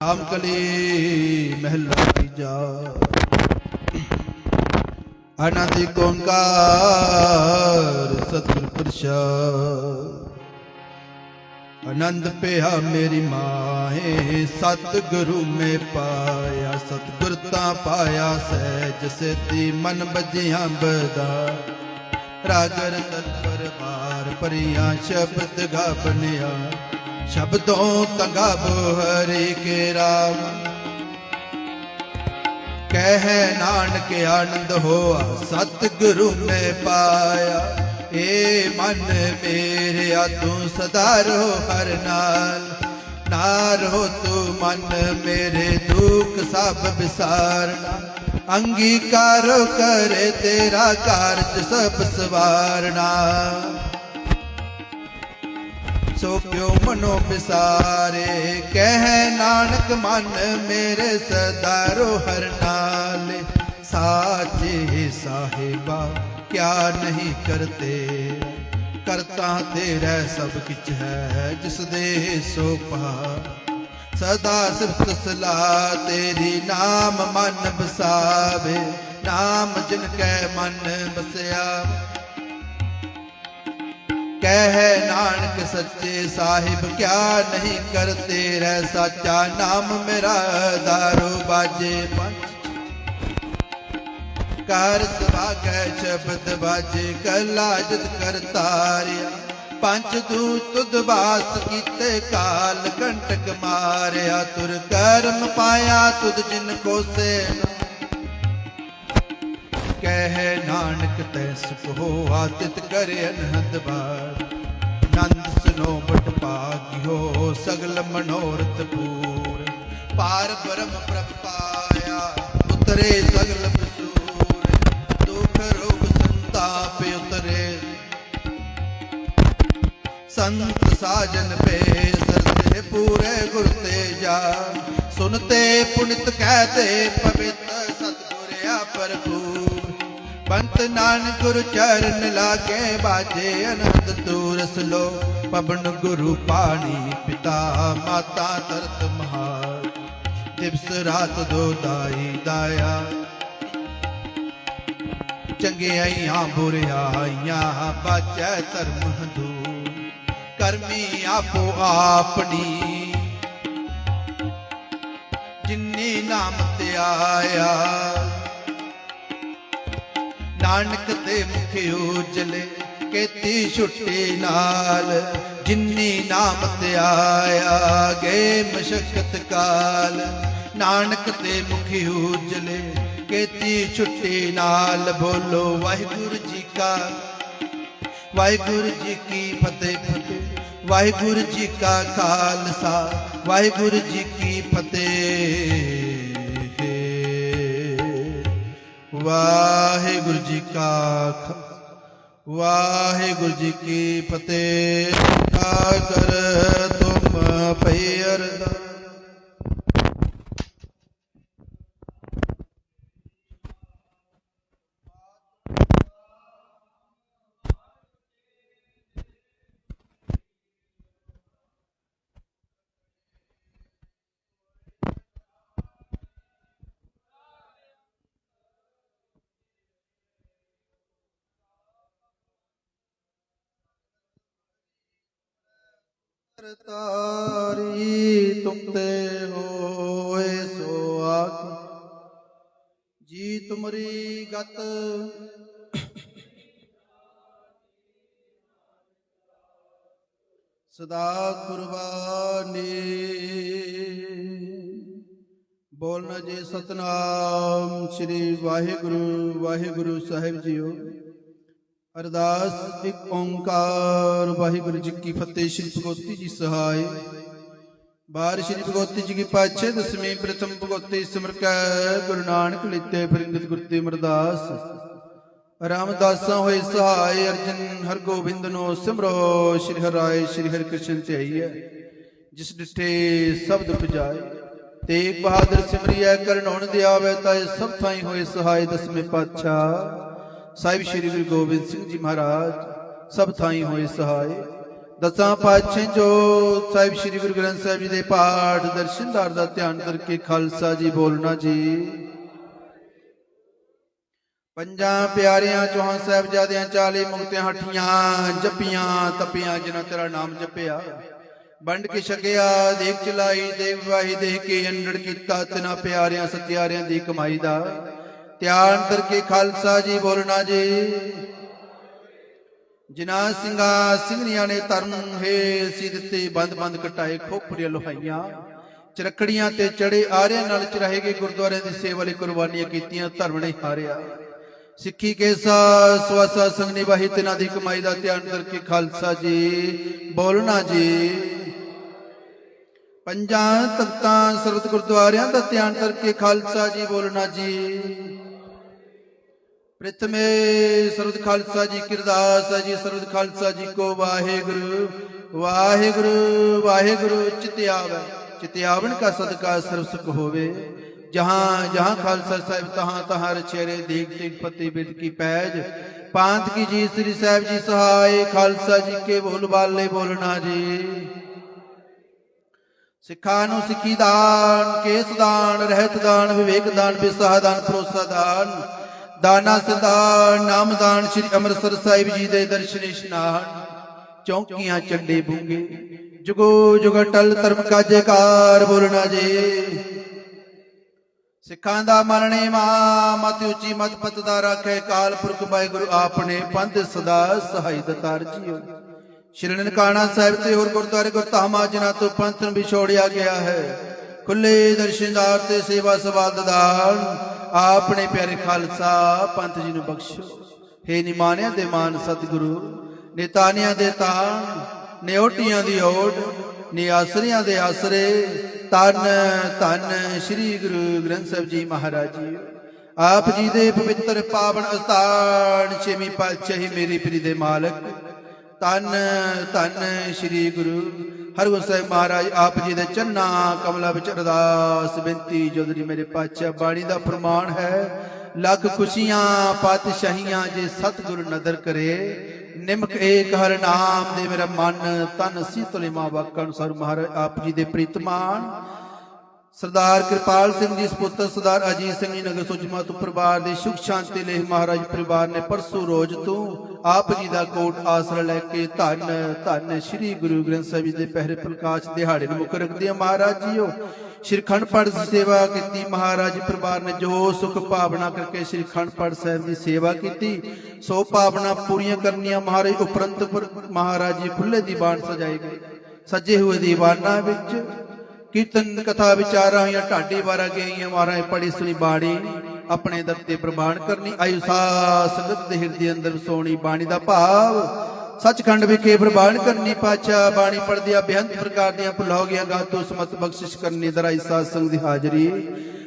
ਰਾਮ ਕਲੀ ਮਹਿਲਾ ਤੀਜਾ ਅਨੰਦ ਓੰਕਾਰ ਸਤਿਗੁਰ ਪ੍ਰਸਾਦ। ਆਨੰਦ ਪਿਆ ਮੇਰੀ ਮਾਏ ਸਤਿਗੁਰੂ ਮੇ ਪਾਇਆ, ਸਤਿਗੁਰ ਤਾਂ ਪਾਇਆ ਸਹਿਜ ਸੇਤੀ ਮਨ ਬਜਿਆ ਬਦਾ ਰਾਗਰ ਤਤਪਰ ਬਾਰ ਪਰਿਆ ਸ਼ਬਦ ਗਾ ਬਨਿਆ ਸ਼ਬਦੋਂ ਤੰਗਾ ਹਰੇ ਕੇ ਰਾਮ। ਕਹਿ ਨਾਨਕ ਆਨੰਦ ਹੋਆ, ਸਤਿਗੁਰੂ ਮੈਂ ਪਾਇਆ। ਏ ਮਨ ਮੇਰਿਆ ਤੂੰ ਸਦਾ ਰੋ ਹਰ ਨਾਲ। ਨਾ ਰੋ ਤੂੰ ਮਨ ਮੇਰੇ ਦੁੱਖ ਸਭ ਵਿਸਾਰਨਾ। ਅੰਗੀਕਾਰ ਕਰੇ ਤੇਰਾ ਕਾਰਜ ਸਭ ਸਵਾਰਨਾ। ਸੋ ਕਿਉ ਮਨੋ ਵਿਸਾਰੇ ਕਹਿ ਨਾਨਕ ਮਨ ਮੇਰੇ ਸਦਾ ਰੋ ਹਰ ਨਾਲ। ਸਾਚੇ ਸਾਹਿਬਾ, ਕਿਆ ਨਹੀਂ ਕਰਤੇ? ਕਰਤਾ ਤੇਰਾ ਸਭ ਕਿਛ ਹੈ, ਜਿਸ ਦੇ ਸੋ ਪਾ ਸਦਾ ਸਿਫਤ ਸਲਾ, ਤੇਰੀ ਨਾਮ ਮਨ ਬਸਾਵੇ। ਨਾਮ ਜਿਨ ਕੈ ਮਨ ਬਸਿਆ ਕਹਿ ਨਾਨਕ ਸੱਚੇ ਸਾਹਿਬ, ਕਿਆ ਨਹੀਂ ਕਰਤੇ ਰਹਿ ਸਾਚਾ ਨਾਮ ਮੇਰਾ ਦਾਰੂ ਬਾਜੇ। ਪੰਜ ਕਰ ਸਵਾਗੈ ਸ਼ਬਦ ਬਾਜੇ, ਕਲਾ ਜਤ ਕਰਤਾਰਿਆ ਪੰਜ ਦੂਤ ਤੁਧ ਬਾਸ ਕੀਤੇ ਕਾਲ, ਕੰਟਕ ਮਾਰਿਆ। ਤੁਰ ਕਰਮ ਪਾਇਆ ਤੁਧ ਜਿਨ ਕੋਸੇ। ਕਹਿ ਨਾਨਕ ਤੈ ਸੁਖ ਹੋਆ, ਤਿਤ ਕਰ ਅਨਹਦ ਬਾਰ। ਨੰਦ ਸੁਨੋ ਬਟ ਭਾਗਿਓ, ਸਗਲ ਮਨੋਰਥ ਪੂਰ। ਪਾਰ ਬ੍ਰਹਮ ਪ੍ਰਭ ਪਾਇਆ ਉਤਰੇ ਸਗਲ ਪ੍ਰਸੂਰ ਦੁਖ ਰੋਗ ਸੰਤਾਪ ਉਤਰੇ। ਸੰਤ ਸਾਜਨ ਪੇ ਸਰਸੇ ਪੂਰੇ ਗੁਰ ਤੇ ਜਾ ਸੁਨਤੇ ਪੁਨਿਤ ਕਹਤੇ ਪਵਿੱਤ ਸਤਿਗੁਰਿਆ ਭਰਪੂਰ। ਪੰਤ ਨਾਨਕ ਗੁਰੂ ਚਰਨ ਲਾਗੇ ਬਾਜੇ ਅਨੰਦ ਤੂਰਸ ਲੋ, ਪਵਨ ਗੁਰੂ ਪਾਣੀ ਪਿਤਾ, ਮਾਤਾ ਤਰਤ ਮਹਾਰ। ਦਿਵਸ ਰਾਤ ਦੋ ਦਾਈ ਦਾਇਆ। ਚੰਗਿਆਈਆਂ ਬੁਰਿਆਈਆਂ ਬਾਚੈ ਧਰਮ ਹਦੂਰ ਕਰਮੀ ਆਪੋ ਆਪਣੀ। ਜਿਨੀ ਨਾਮ ਤੇ ਆਇਆ ਨਾਨਕ ਤੇ ਮੁਖ ਉਜਲੇ, ਕੀਤੀ ਛੁੱਟੀ ਨਾਲ ਜਿੰਨੀ ਨਾਮ ਤੇ ਆਇਆ ਗਏ ਮਸ਼ਕਤ ਕਾਲ। ਨਾਨਕ ਤੇ ਮੁਖ ਉਜਲੇ, ਕੀਤੀ ਛੁੱਟੀ ਨਾਲ ਬੋਲੋ, ਵਾਹਿਗੁਰੂ ਜੀ ਕਾ। ਵਾਹਿਗੁਰੂ ਜੀ ਕੀ ਫਤਿਹ ਫਤਿਹ, ਵਾਹਿਗੁਰੂ ਜੀ ਕਾ ਖਾਲਸਾ, ਵਾਹਿਗੁਰੂ ਜੀ ਕੀ ਫਤਿਹ। ਵਾਹਿਗੁਰੂ ਜੀ ਕਾ ਵਾਹਿਗੁਰੂ ਜੀ ਕੀ ਫਤਿਹ। ਕਾ ਕਰ ਤੁਮ ਪਈ ਅਰਦਾ ਤਾਰੀ ਤੁਮ ਹੋਏ ਸੋ ਆਖ। ਜੀ ਤੁਮਰੀ ਗਤ ਸਦਾ ਕੁਰਬਾਨੀ। ਬੋਲਣਾ ਜੀ ਸਤਨਾਮ ਸ੍ਰੀ ਵਾਹਿਗੁਰੂ ਵਾਹਿਗੁਰੂ ਸਾਹਿਬ ਜੀਓ। ਅਰਦਾਸ ਇੱਕ ਓੰਕਾਰ। ਵਾਹਿਗੁਰੂ ਜੀ ਕੀ ਫਤਿਹ, ਸ੍ਰੀ ਭਗਵਤੀ ਜੀ ਸਹਾਇ ਬਾਰ ਸ੍ਰੀ ਭਗਵਤੀ ਜੀ ਕੀ ਪਾਛੇ ਦਸਵੀਂ ਪ੍ਰਥਮ ਭਗਵਤੀ ਸਿਮਰ ਕੈ, ਗੁਰੂ ਨਾਨਕ ਲਿਤੇ ਫਰਿੰਗਤ ਗੁਰਤੇ ਮਰਦਾਸ ਰਾਮਦਾਸਾਂ ਹੋਏ ਸਹਾਇ ਅਰਜਨ ਹਰ ਗੋਬਿੰਦ ਨੋ ਸਿਮਰੋ, ਸ੍ਰੀ ਹਰਿ ਸ੍ਰੀ ਹਰਿ ਕ੍ਰਿਸ਼ਨ ਧਿਆਈਐ ਜਿਸ ਡਿਠੇ ਸ਼ਬਦ ਪੁਜਾਏ ਤੇਗ ਬਹਾਦਰ ਸਿਮਰਿਐ, ਕਰਨ ਹੁਣ ਦਿਆਵੇ ਤਾਂ ਸਭ ਥਾਈ ਹੋਏ ਸਹਾਇ ਦਸਵੇਂ ਪਾਤਸ਼ਾਹ। ਸਾਹਿਬ ਸ੍ਰੀ ਗੁਰੂ ਗੋਬਿੰਦ ਸਿੰਘ ਜੀ ਮਹਾਰਾਜ, ਸਭ ਥਾਈ ਹੋਏ ਸਹਾਇ ਦਸਾਂ ਪਾਤਸ਼ਾਹ ਜੋ ਸਾਹਿਬ ਸ੍ਰੀ ਗੁਰੂ ਗ੍ਰੰਥ ਸਾਹਿਬ ਜੀ ਦੇ ਪਾਠ ਦਰਸ਼ਨਦਾਰ ਦਾ ਧਿਆਨ ਕਰਕੇ ਖਾਲਸਾ ਜੀ ਬੋਲਣਾ ਜੀ। ਪੰਜਾਂ ਪਿਆਰਿਆਂ ਚੌਹਾਂ ਸਾਹਿਬਜ਼ਾਦਿਆਂ ਚਾਲੀ ਮੁਕਤਿਆਂ ਹੱਠੀਆਂ ਜਪੀਆਂ ਤਪੀਆਂ, ਜਿਨ੍ਹਾਂ ਤੇਰਾ ਨਾਮ ਜਪਿਆ। ਵੰਡ ਕੇ ਛਕਿਆ, ਦੇਖ ਚਲਾਈ ਦੇਵ ਵਾਹੀ, ਦੇਖ ਕੇ ਅੰਡੜ ਕੀਤਾ, ਤਿਨਾ ਪਿਆਰਿਆਂ ਸਤਿਆਰਿਆਂ ਦੀ ਕਮਾਈ ਦਾ। ਧਿਆਨ ਕਰਕੇ ਖਾਲਸਾ ਜੀ ਬੋਲਣਾ ਜੀ। ਜਿਨ੍ਹਾਂ ਸਿੰਘਾਂ ਸਿੰਘਣੀਆਂ ਨੇ ਧਰਮ ਹੈ ਸੀ ਦਿੱਤੇ ਬੰਦ ਬੰਦ ਕਟਾਏ ਖੋਪਰੀਆਂ ਲੋਹਾਈਆਂ, ਚਰਖੜੀਆਂ ਤੇ ਚੜੇ ਆਰਿਆਂ ਨਾਲ ਚਰਾਹੇ ਗਏ ਗੁਰਦੁਆਰਿਆਂ ਦੀ ਸੇਵਾ ਲਈ ਕੁਰਬਾਨੀਆਂ ਕੀਤੀਆਂ, ਧਰਮ ਨੇ ਹਾਰਿਆ। ਸਿੱਖੀ ਕੇਸਾ ਸਵਾਸਾ ਸੰਗ ਨਿਵਾਹੀ ਤਿਨਾਂ ਦੀ ਕਮਾਈ ਦਾ ਧਿਆਨ ਕਰਕੇ ਖਾਲਸਾ ਜੀ ਬੋਲਣਾ ਜੀ। ਪੰਜਾਂ ਤਖਤਾਂ ਸਰਬਤ ਗੁਰਦੁਆਰਿਆਂ ਦਾ ਧਿਆਨ ਕਰਕੇ ਖਾਲਸਾ ਜੀ ਬੋਲਣਾ ਜੀ। ਪ੍ਰਥਮੇ ਸਰਬਤ ਖਾਲਸਾ ਜੀ ਕਿਰਦਾਸ ਜੀ ਸਰਬਤ ਖਾਲਸਾ ਜੀ ਕੋ ਵਾਹਿਗੁਰੂ ਵਾਹਿਗੁਰੂ ਵਾਹਿਗੁਰੂ ਚਿਤਿਆਵੈ ਚਿਤਿਆਵਨ ਕਾ ਸਦਕਾ ਸਰਬ ਸੁਖ ਹੋਵੇ। ਜਹਾਂ ਜਹਾਂ ਖਾਲਸਾ ਸਾਹਿਬ ਤਹਾਂ ਤਹਾਂ ਰਚੇਰੇ ਦੇਖ ਦੇਖ ਫਤਿਹ ਬਿਦ ਕੀ ਪੈਜ। ਪਾਂਤ ਕੀ ਜੀ, ਸ੍ਰੀ ਸਾਹਿਬ ਜੀ ਸਹਾਇ ਖਾਲਸਾ ਜੀ ਕੇ ਬੋਲ ਬਾਲੇ ਬੋਲਣਾ ਜੀ। ਸਿੱਖਾਂ ਨੂੰ ਸਿੱਖੀ ਦਾਨ, ਕੇਸ ਦਾਨ, ਰਹਿਤ ਦਾਨ, ਵਿਵੇਕ ਦਾਨ, ਵਿਸਾਹ ਦਾਨ, ਭਰੋਸਾ ਦਾਨ। ਦਾਨਾ ਸਦਾਨ ਨਾਮਦਾਨ ਸ੍ਰੀ ਅੰਮ੍ਰਿਤਸਰ ਸਾਹਿਬ ਜੀ ਦੇ ਦਰਸ਼ਨ ਇਸ਼ਨਾਨ ਚੌਂਕੀਆਂ ਚੰਡੇ ਬੂੰਗੇ। ਜੁਗੋ ਜੁਗ ਧਰਮ ਕਾ ਜੈਕਾਰ ਬੋਲਣਾ ਜੀ। ਸਿੱਖਾਂ ਦਾ ਮਰਨੇ ਮਾ, ਮਤ ਉੱਚੀ ਮਤ ਪਤ ਦਾ ਰੱਖੇ ਕਾਲ ਪੁਰਖ ਵਾਹਿਗੁਰੂ ਆਪਣੇ ਪੰਥ ਸਦਾ ਸਹਾਈ ਦਤਾਰ ਜੀਓ। ਸ਼੍ਰੀ ਨਨਕਾਣਾ ਸਾਹਿਬ ਤੇ ਹੋਰ ਗੁਰਦੁਆਰੇ ਗੁਰਧਾਮਾਂ ਜਿਨ੍ਹਾਂ ਤੋਂ ਪੰਥ ਨੂੰ ਵਿਛੋੜਿਆ ਗਿਆ ਹੈ। ਖੁੱਲੇ ਦਰਸ਼ਨਦਾਰ ਤੇ ਸੇਵਾ ਸਵਾਦ ਦਦਾਨ ਆਪਣੇ ਪਿਆਰੇ ਖਾਲਸਾ, ਪੰਥ ਜੀ ਨੂੰ ਬਖਸ਼ੋ। ਹੇ ਨਿਮਾਨਿਆਂ ਦੇ ਮਾਨ ਸਤਿਗੁਰੂ, ਨਿਤਾਨਿਆਂ ਦੇ ਤਾਨ ਨਿਉਟੀਆਂ ਦੀ ਓਟ ਨਿਆਸਰਿਆਂ ਦੇ ਆਸਰੇ ਤਨ ਧੰਨ ਸ੍ਰੀ ਗੁਰੂ ਗ੍ਰੰਥ ਸਾਹਿਬ ਜੀ ਮਹਾਰਾਜ ਜੀ। ਆਪ ਜੀ ਦੇ ਪਵਿੱਤਰ ਪਾਵਨ ਅਸਥਾਨ, ਛੇਵੀਂ ਪਾਤਸ਼ਾਹੀ ਮੇਰੀ ਪ੍ਰੀ ਦੇ ਮਾਲਕ। ਤਨ ਧੰਨ ਸ੍ਰੀ ਗੁਰੂ ਹਰਗੋਬਿੰਦ ਸਾਹਿਬ ਮਹਾਰਾਜ, ਆਪ ਜੀ ਦੇ ਚੰਨਾ ਕਮਲਾ ਵਿੱਚ ਅਰਦਾਸ ਬੇਨਤੀ ਜੋਦਰੀ ਮੇਰੇ ਪਾਤਸ਼ਾਹ ਬਾਣੀ ਦਾ ਪ੍ਰਮਾਣ ਹੈ, ਲੱਖ ਖੁਸ਼ੀਆਂ ਪਾਤਸ਼ਾਹੀਆਂ ਜੇ ਸਤਿਗੁਰ ਨਦਰ ਕਰੇ, ਨਿਮਕ ਏਕ ਹਰ ਨਾਮ ਦੇ ਮੇਰਾ ਮਨ ਤਨ ਸੀਤਲੇ ਮਾ ਵਾਕਣ ਸਰ ਮਹਾਰਾਜ, ਆਪ ਜੀ ਦੇ ਪ੍ਰੀਤਮਾਨ ਸਰਦਾਰ ਕਿਰਪਾਲ ਸਿੰਘ ਜੀ, ਸੁਪੁੱਤਰ ਸਰਦਾਰ ਅਜੀਤ ਸਿੰਘ ਜੀ, ਨਗਰ ਸੁਜਮਾ ਤੋਂ ਪਰਿਵਾਰ ਦੇ ਸੁਖ ਸ਼ਾਂਤੀ ਲਈ ਮਹਾਰਾਜ ਪਰਿਵਾਰ ਨੇ ਪਰਸੋਂ ਰੋਜ਼ ਤੋਂ ਆਪ ਜੀ ਦਾ ਕੋਟ ਆਸਰਾ ਲੈ ਕੇ ਧੰਨ ਧੰਨ ਸ੍ਰੀ ਗੁਰੂ ਗ੍ਰੰਥ ਸਾਹਿਬ ਜੀ ਦੇ ਪਹਿਰੇ ਪ੍ਰਕਾਸ਼ ਦਿਹਾੜੇ ਨੂੰ ਮੁੱਖ ਰੱਖਦੇ ਆ ਮਹਾਰਾਜ ਜੀਓ। ਸ਼੍ਰੀ ਖੰਡ ਸੇਵਾ ਕੀਤੀ, ਮਹਾਰਾਜ ਪਰਿਵਾਰ ਨੇ ਜੋ ਸੁਖ ਭਾਵਨਾ ਕਰਕੇ ਸ਼੍ਰੀ ਖੰਡ ਪਾਠ ਸਾਹਿਬ ਦੀ ਸੇਵਾ ਕੀਤੀ, ਸੋ ਭਾਵਨਾ ਪੂਰੀਆਂ ਕਰਨੀਆਂ ਮਹਾਰਾਜ ਉਪਰੰਤ ਮਹਾਰਾਜ ਜੀ ਖੁੱਲੇ ਦੀਵਾਨ ਸਜਾਏ ਗਏ ਸੱਜੇ ਹੋਏ ਦੀਵਾਨਾਂ ਵਿੱਚ ਕੀਰਤਨ ਕਥਾ ਵਿਚਾਰਾਂ ਹੋਈਆਂ ਢਾਡੀ ਵਾਰਾ ਗਈਆਂ ਮਹਾਰਾਜ ਪੜੀ ਸੁਣੀ ਬਾਣੀ ਆਪਣੇ ਦਰ ਤੇ ਪ੍ਰਮਾਣ ਕਰਨੀ ਆਯੁ ਸੰਗਤ ਦੇ ਹਿਰਦੇ ਅੰਦਰ ਸੋਣੀ ਬਾਣੀ ਦਾ ਭਾਵ। ਸੱਚਖੰਡ ਵਿਖੇ ਪ੍ਰਮਾਣ ਕਰਨੀ ਪਾਚਾ ਬਾਣੀ ਪੜਦਿਆ ਬੇਅੰਤ ਪ੍ਰਕਾਰ ਦੀਆਂ ਭੁਲਾ ਗਿਆ ਗਾਤੋ ਸਮਤ ਬਖਸ਼ਿਸ਼ ਕਰਨੀ, ਦਰਾਈ ਸਾਧ ਸੰਗ ਦੀ ਹਾਜ਼ਰੀ।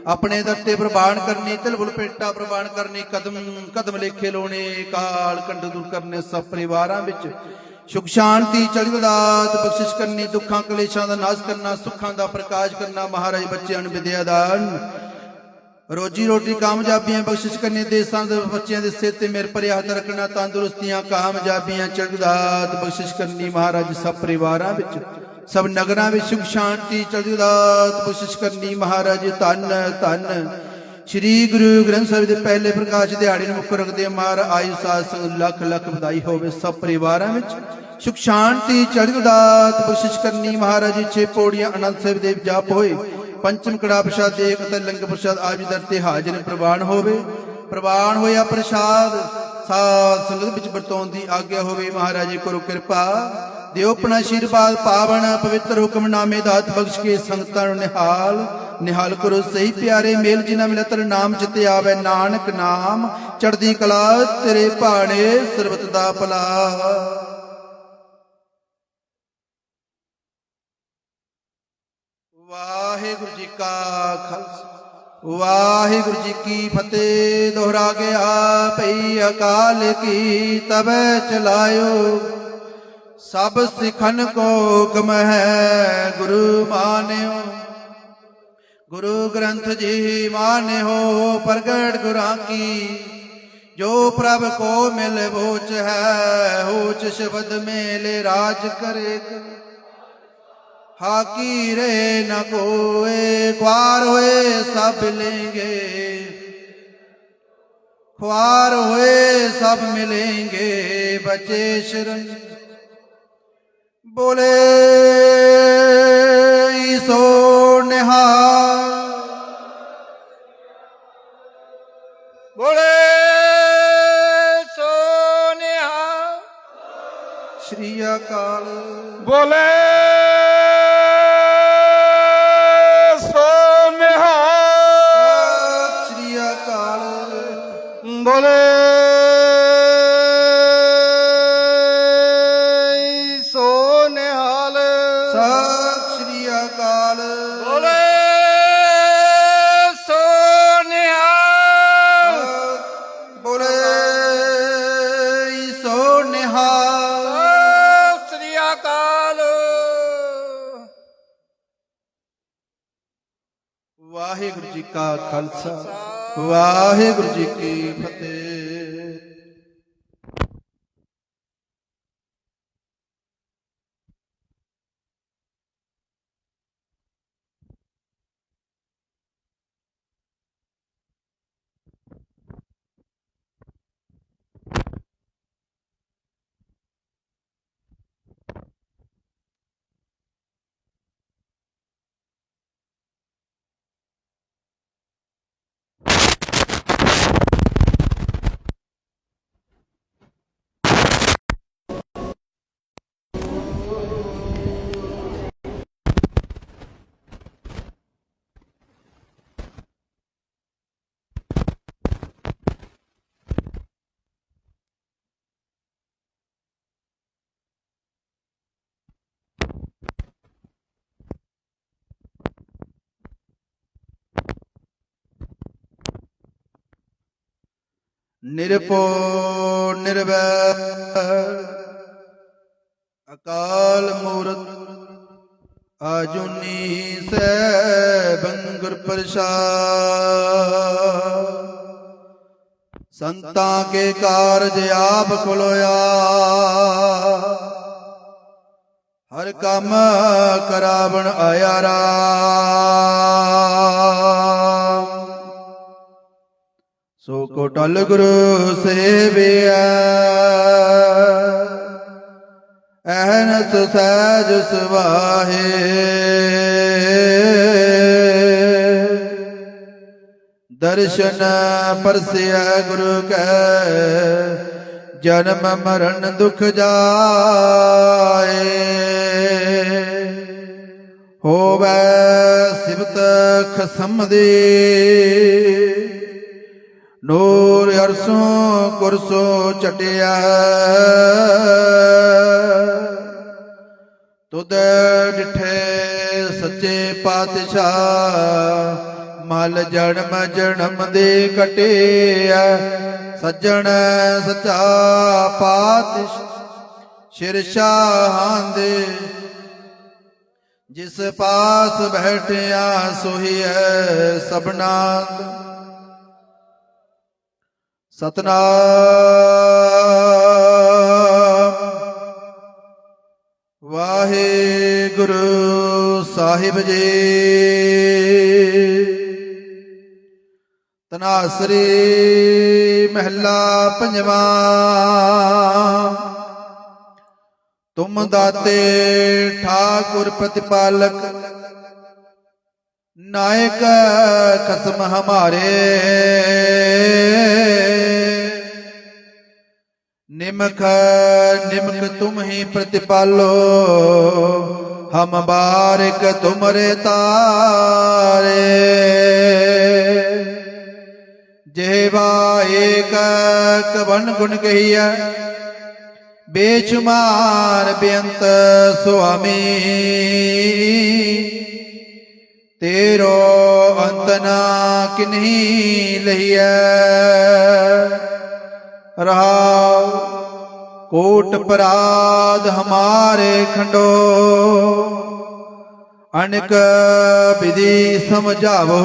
ਆਪਣੇ ਦਰ ਤੇ ਪ੍ਰਮਾਣ ਕਰਨੀ ਤਿਲਬੁਲ ਪੇਟਾ ਪ੍ਰਮਾਣ ਕਰਨੀ, ਕਦਮ ਕਦਮ ਲੇਖੇ ਲੋਣੇ ਕਾਲ ਕੰਡ ਦੂਰ ਕਰਨੇ ਸਭ ਪਰਿਵਾਰਾਂ ਵਿੱਚ ਸੁਖ ਸ਼ਾਂਤੀ, ਚੜ੍ਹਦੀ ਦਾਤ ਬਖਸ਼ਿਸ਼ ਕਰਨੀ, ਦੁੱਖਾਂ, ਕਲੇਸ਼ਾਂ ਦਾ ਨਾਸ਼ ਕਰਨਾ, ਸੁੱਖਾਂ ਦਾ ਪ੍ਰਕਾਸ਼ ਕਰਨਾ, ਮਹਾਰਾਜ ਬੱਚਿਆਂ ਨੂੰ ਵਿਦਿਆ ਦਾਨ। ਰੋਜੀ ਰੋਟੀ ਕਾਮਯਾਬੀਆਂ, ਬਖਸ਼ਿਸ਼ ਕਰਨੀ, ਦੇਸਾਂ ਦੇ ਬੱਚਿਆਂ ਦੇ ਸਿਰ ਤੇ ਮੇਰੇ ਪਰੇ ਹੱਥ ਰੱਖਣਾ, ਤੰਦਰੁਸਤੀਆਂ, ਕਾਮਯਾਬੀਆਂ, ਚੜ੍ਹਦੀ ਬਖਸ਼ਿਸ਼ ਕਰਨੀ, ਮਹਾਰਾਜ ਸਭ ਪਰਿਵਾਰਾਂ ਵਿੱਚ, ਸਭ ਨਗਰਾਂ ਵਿੱਚ ਸੁਖ ਸ਼ਾਂਤੀ, ਚੜ੍ਹਦੀ ਦਾਤ ਬਖਸ਼ਿਸ਼ ਕਰਨੀ, ਮਹਾਰਾਜ ਧੰਨ ਧੰਨ। ਸ੍ਰੀ ਗੁਰੂ ਗ੍ਰੰਥ ਸਾਹਿਬ ਦੇ ਪਹਿਲੇ ਪ੍ਰਕਾਸ਼ ਦਿਹਾੜੇ ਨੂੰ ਮੁੱਖ ਰੱਖਦੇ ਮਹਾਰਾਜ ਆਯੁ ਸਾਧ ਸੰਗ ਲੱਖ ਲੱਖ ਵਧਾਈ ਹੋਵੇ ਸਭ ਪਰਿਵਾਰਾਂ ਵਿੱਚ। ਸੁਖ ਸ਼ਾਂਤੀ, ਚੜ੍ਹਦੀ ਦਾਤ ਬਖਸ਼ਿਸ਼ ਕਰਨੀ ਮਹਾਰਾਜ ਜੀ ਛੇ ਪੌੜੀਆਂ ਅਨੰਦ ਸਾਹਿਬ ਦੇ ਜਾਪ ਹੋਏ। ਪੰਚਮ ਕੜਾ ਪ੍ਰਸ਼ਾਦ ਦੇ ਅਤੇ ਲੰਗ ਪ੍ਰਸ਼ਾਦ ਆਪ ਦਰ ਤੇ ਹਾਜ਼ਰ ਪ੍ਰਵਾਨ ਹੋਵੇ। ਪ੍ਰਵਾਨ ਹੋਇਆ ਪ੍ਰਸ਼ਾਦ, ਸਾਧ ਸੰਗਤ ਵਿੱਚ ਵਰਤਾਉਣ ਦੀ ਆਗਿਆ ਹੋਵੇ, ਮਹਾਰਾਜ ਜੀ ਕਰੋ ਕਿਰਪਾ ਦਿਓ ਆਪਣਾ ਆਸ਼ੀਰਵਾਦ ਪਾਵਨ, ਪਵਿੱਤਰ ਹੁਕਮਨਾਮੇ ਦਾਤ ਬਖਸ਼ ਕੇ ਸੰਗਤਾਂ ਨੂੰ ਨਿਹਾਲ। ਨਿਹਾਲ ਕਰੋ ਸਹੀ ਪਿਆਰੇ ਮੇਲ ਜਿਨ੍ਹਾਂ ਮਿਲੇ ਤੇਰੇ ਨਾਮ ਜਿਤੇ ਆਵੇ ਨਾਨਕ ਨਾਮ। ਚੜਦੀ ਕਲਾ ਤੇਰੇ ਭਾਣੇ ਸਰਬਤ ਦਾ ਭਲਾ। ਵਾਹਿਗੁਰੂ ਜੀ ਕਾ ਖਾਲਸਾ। ਵਾਹਿਗੁਰੂ ਜੀ ਕੀ ਫਤਿਹ। ਦੁਹਰਾ ਗਿਆ ਭਈ ਅਕਾਲ ਕੀ ਤਬੈ ਚਲਾਇਓ। ਸਭ ਸਿਖਨ ਕੋ ਹੁਕਮ ਹੈ ਗੁਰੂ ਮਾਨਿਓ। ਗੁਰੂ ਗ੍ਰੰਥ ਜੀ ਮਾਨਿਓ, ਪ੍ਰਗਟ ਗੁਰਾਂ ਕੀ। ਜੋ ਪ੍ਰਭ ਕੋ ਮਿਲ ਬੋਚ ਹੈ ਹੋਚ ਸ਼ਬਦ ਮੇਲੇ ਰਾਜ ਕਰੇ। ਹਾਕੀ ਰੇ ਨ ਕੋਏ ਖਵਾਰ ਹੋਏ ਸਭ ਮਿਲेंगे ਖਵਾਰ ਹੋਏ ਸਭ ਮਿਲेंगे ਬਚੇ ਸ਼ਰਨ ਬੋਲੇ ਈਸੋ ਨਿਹਾਲ ਬੋਲੇ ਸੋਨਿਆ ਸ਼੍ਰੀ ਅਕਾਲ ਬੋਲੇ ਸੋਨਿਆ ਬੋਲੇ ਸੋਨਿਹਾਲ ਸਤਿ ਸ਼੍ਰੀ ਅਕਾਲ। ਬੋਲੇ ਸੋਨਿਹਾਲ ਬੋਲੇ ਈਸੋ ਨਿਹਾਲ ਸਤਿ ਸ੍ਰੀ ਅਕਾਲ। ਵਾਹਿਗੁਰੂ ਜੀ ਕਾ ਖਾਲਸਾ ਵਾਹਿਗੁਰੂ ਜੀ ਕੀ ਫਤਿਹ। ਨਿਰਪੋ ਨਿਰਵੈਰ ਅਕਾਲ ਮੂਰਤ ਆਜੁਨੀ ਸੈਭੰ ਗੁਰ ਪ੍ਰਸਾਦ। ਸੰਤਾਂ ਕੇ ਕਾਰਜ ਆਪ ਖੁਲੋਇਆ ਹਰ ਕੰਮ ਕਰਾਵਣ ਆਇਆ ਰਾਮ ਸੋ ਕੋ ਟਲ ਗੁਰੂ ਸੇਵਿਆ। ਅਹਨਸ ਸਹਿਜ ਸੁਭਾਹੇ ਦਰਸ਼ਨ ਪਰਸਿਆ ਗੁਰੂ ਕੈ ਜਨਮ ਮਰਨ ਦੁਖ ਜਾਏ। ਹੋਵੇ ਸਿਬਤ ਖਸਮ ਦੀ। ਨੂਰ ਅਰਸੋਂ ਕੁਰਸੋ ਚਟਿਆ। ਤੁਧ ਡਿਠੇ ਸੱਚੇ ਪਾਤਸ਼ਾਹ, ਮਲ ਜਨਮ ਜਨਮ ਦੇ ਕਟਿਆ। ਸੱਜਣ ਸਚਾ ਪਾਤਸ਼ਾਹ ਸ਼ਿਰਸ਼ਾਹਾਂ ਦੇ। ਜਿਸ ਪਾਸ ਬੈਠਿਆ ਸੋਹੀ ਹੈ ਸਭਨਾ ਸਤਨਾਮ। ਵਾਹਿਗੁਰੂ ਸਾਹਿਬ ਜੀ। ਤਨਾਸਰੀ ਮਹਿਲਾ ਪੰਜਵਾ। ਤੁਮ ਦਾਤੇ ਠਾਕੁਰ ਪ੍ਰਤਿਪਾਲਕ। ਨਾਇਕ ਕਸਮ ਹਮਾਰੇ। ਨਿਮਖ ਨਿਮਕ ਤੁਮ ਹੀ ਪ੍ਰਤਿਪਾਲੋ, ਹਮ ਬਾਰਿਕ ਤੁਮਰੇ ਤਾਰੇ। ਜਿਹਵਾ ਏਕ ਕਵਨ ਗੁਣ ਕਹੀਐ, ਬੇਸ਼ੁਮਾਰ ਬੇਅੰਤ ਸੁਆਮੀ। ਤੇਰੋ ਅੰਤ ਨਾ ਕਿਨਹੀ ਲਈਐ ਰਹਾਉ ਕੋਟ ਪਰਾਧ ਹਮਾਰੇ ਖੰਡੋ। ਅਨਕ ਵਿਧੀ ਸਮਝਾਵੋ।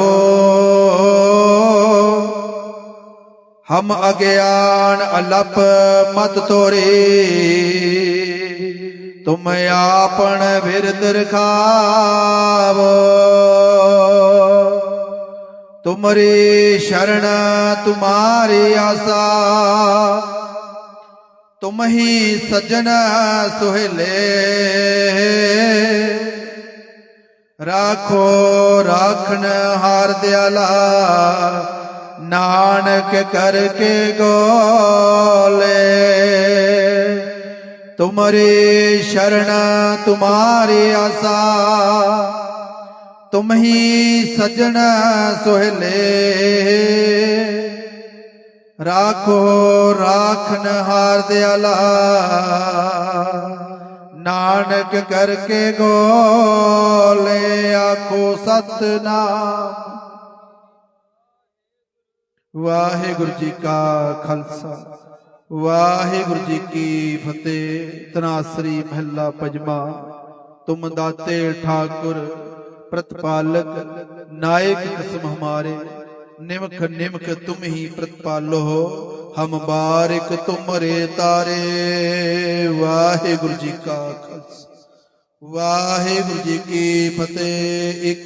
ਹਮ ਅਗਿਆਨ ਅਲਪ ਮਤ ਤੋਰੇ। ਤੁਮ ਆਪਣ ਬਿਰਦ ਰਖਾਵੋ। ਤੁਮਰੀ ਸ਼ਰਨ ਤੁਮਾਰੀ ਆਸਾ ਤੁਮ ਹੀ ਸਜਣ ਸੁਹੇਲੇ ਰਾਖੋ ਰਾਖਣ ਹਾਰ ਦਿਆਲਾ ਨਾਨਕ ਕਰਕੇ ਗੋਲੇ ਤੁਮਰੀ ਸ਼ਰਨ ਤੁਮਾਰੀ ਆਸਾ ਤੁਮ ਹੀ ਸਜਣ ਸੁਹਲੇ। ਰਾਖੋ ਰਾਖਨ ਹਾਰ ਦਿਆਲਾ। ਨਾਨਕ ਕਰਕੇ ਗੋਲੇ ਆਖੋ ਸਤਨਾਮ। ਵਾਹਿਗੁਰੂ ਜੀ ਕਾ ਖਾਲਸਾ, ਵਾਹਿਗੁਰੂ ਜੀ ਕੀ ਫਤਿਹ। ਤਨਾਸਰੀ ਮਹੱਲਾ ਪੰਜਵਾ। ਤੁਮ ਦਾਤੇ ਠਾਕੁਰ ਪ੍ਰਤਪਾਲਕ, ਨਾਇਕ ਕਸਮ ਹਮਾਰੇ ਨਿਮਖ ਨਿਮਖ ਤੁਮ ਹੀ ਪ੍ਰਤਪਾਲੋ ਹਮ ਬਾਰਿਕ ਤੁਮਰੇ ਤਾਰੇ। ਵਾਹਿਗੁਰੂ ਜੀ ਕਾ ਖਾਲਸਾ, ਵਾਹਿਗੁਰੂ ਜੀ ਕੀ ਫਤਿਹ। ਇੱਕ